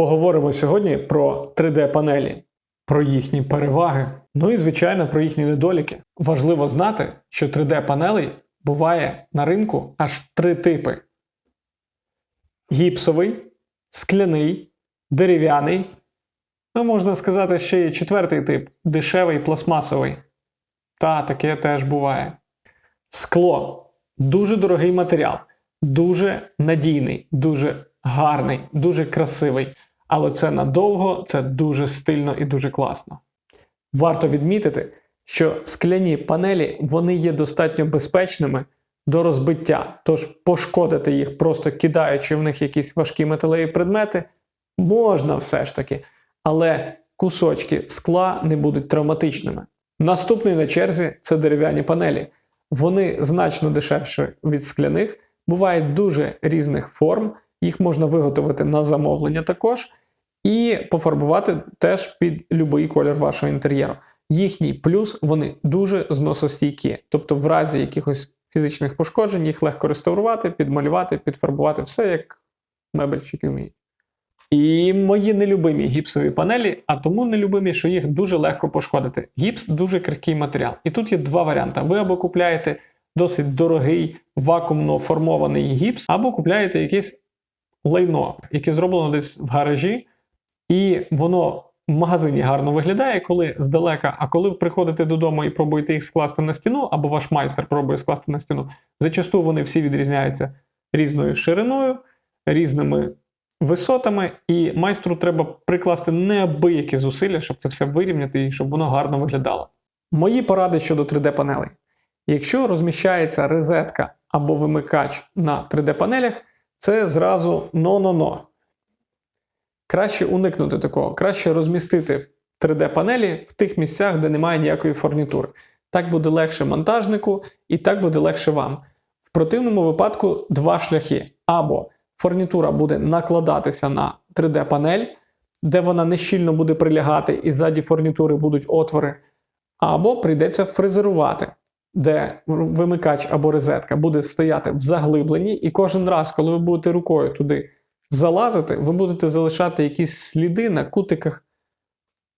Поговоримо сьогодні про 3D-панелі, про їхні переваги, ну і, звичайно, про їхні недоліки. Важливо знати, що 3D-панелей буває на ринку аж три типи: гіпсовий, скляний, дерев'яний. Ну, можна сказати, ще є четвертий тип дешевий пластмасовий. Та, таке теж буває. Скло дуже дорогий матеріал, дуже надійний, дуже гарний, дуже красивий. Але це надовго, це дуже стильно і дуже класно. Варто відмітити, що скляні панелі вони є достатньо безпечними до розбиття, тож пошкодити їх, просто кидаючи в них якісь важкі металеві предмети, можна все ж таки, але кусочки скла не будуть травматичними. Наступний на черзі це дерев'яні панелі. Вони значно дешевші від скляних, бувають дуже різних форм, їх можна виготовити на замовлення також, і пофарбувати теж під будь-який колір вашого інтер'єру. Їхній плюс вони дуже зносостійкі, тобто в разі якихось фізичних пошкоджень їх легко реставрувати, підмалювати, підфарбувати, все як мебельщики вміють. І мої нелюбимі гіпсові панелі, а тому нелюбимі, що їх дуже легко пошкодити. Гіпс дуже крихкий матеріал. І тут є два варіанти: ви або купляєте досить дорогий вакуумно формований гіпс, або купляєте якесь лайно, яке зроблено десь в гаражі, і воно в магазині гарно виглядає, коли здалека, а коли ви приходите додому і пробуєте їх скласти на стіну, або ваш майстер пробує скласти на стіну, зачасту вони всі відрізняються різною шириною, різними висотами, і майстру треба прикласти неабиякі зусилля, щоб це все вирівняти і щоб воно гарно виглядало. Мої поради щодо 3D-панелей. Якщо розміщається розетка або вимикач на 3D-панелях, це зразу но-но-но. Краще уникнути такого, краще розмістити 3D-панелі в тих місцях, де немає ніякої фурнітури. Так буде легше монтажнику і так буде легше вам. В противному випадку два шляхи. Або фурнітура буде накладатися на 3D-панель, де вона нещільно буде прилягати, і ззаді фурнітури будуть отвори, або прийдеться фрезерувати, де вимикач або розетка буде стояти в заглибленні, і кожен раз, коли ви будете рукою туди залазити, ви будете залишати якісь сліди на кутиках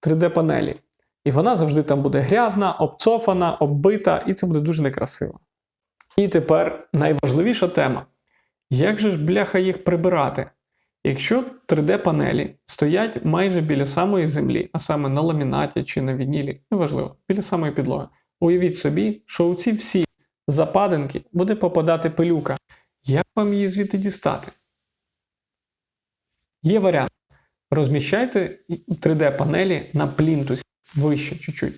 3D-панелі. І вона завжди там буде грязна, обцофана, оббита, і це буде дуже некрасиво. І тепер найважливіша тема. Як же ж бляха їх прибирати? Якщо 3D-панелі стоять майже біля самої землі, а саме на ламінаті чи на вінілі, неважливо, біля самої підлоги, уявіть собі, що у ці всі западинки буде попадати пилюка. Як вам її звідти дістати? Є варіант. Розміщайте 3D-панелі на плінтусі вище чуть-чуть.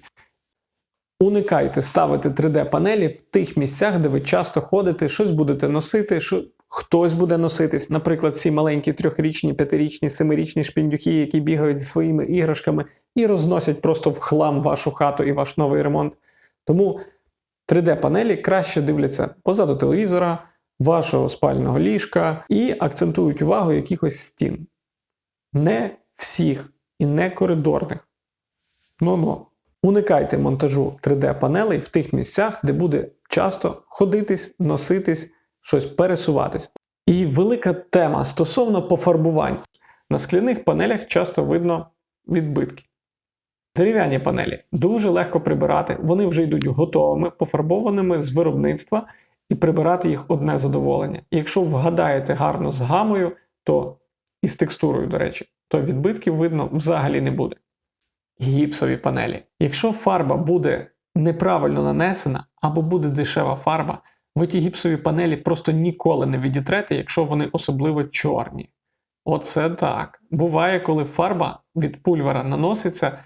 Уникайте ставити 3D-панелі в тих місцях, де ви часто ходите, щось будете носити, що хтось буде носитись. Наприклад, ці маленькі трьохрічні, п'ятирічні, семирічні шпіндюхи, які бігають зі своїми іграшками і розносять просто в хлам вашу хату і ваш новий ремонт. Тому 3D-панелі краще дивляться позаду телевізора, вашого спального ліжка і акцентують увагу якихось стін. Не всіх і не коридорних. Ну-ну. Уникайте монтажу 3D-панелей в тих місцях, де буде часто ходитись, носитись, щось пересуватись. І велика тема стосовно пофарбувань. На скляних панелях часто видно відбитки. Дерев'яні панелі дуже легко прибирати, вони вже йдуть готовими, пофарбованими з виробництва, і прибирати їх одне задоволення. Якщо вгадаєте гарно з гамою, то і з текстурою, до речі, то відбитків видно взагалі не буде. Гіпсові панелі. Якщо фарба буде неправильно нанесена або буде дешева фарба, ви ті гіпсові панелі просто ніколи не відітрете, якщо вони особливо чорні. Оце так. Буває, коли фарба від пульвера наноситься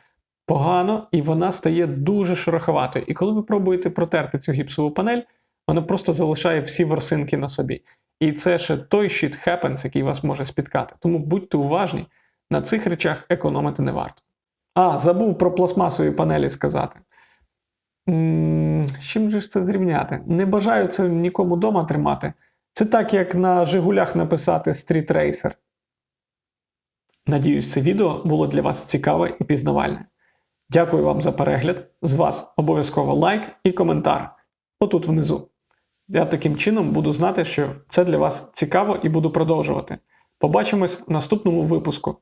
погано і вона стає дуже шероховатою. І коли ви пробуєте протерти цю гіпсову панель, вона просто залишає всі ворсинки на собі. І це ще той shit happens, який вас може спіткати. Тому будьте уважні, на цих речах економити не варто. А, забув про пластмасові панелі сказати. З чим же ж це зрівняти? Не бажаю це нікому вдома тримати. Це так, як на Жигулях написати Street Racer. Надіюсь, це відео було для вас цікаве і пізнавальне. Дякую вам за перегляд. З вас обов'язково лайк і коментар. Отут внизу. Я таким чином буду знати, що це для вас цікаво і буду продовжувати. Побачимось в наступному випуску.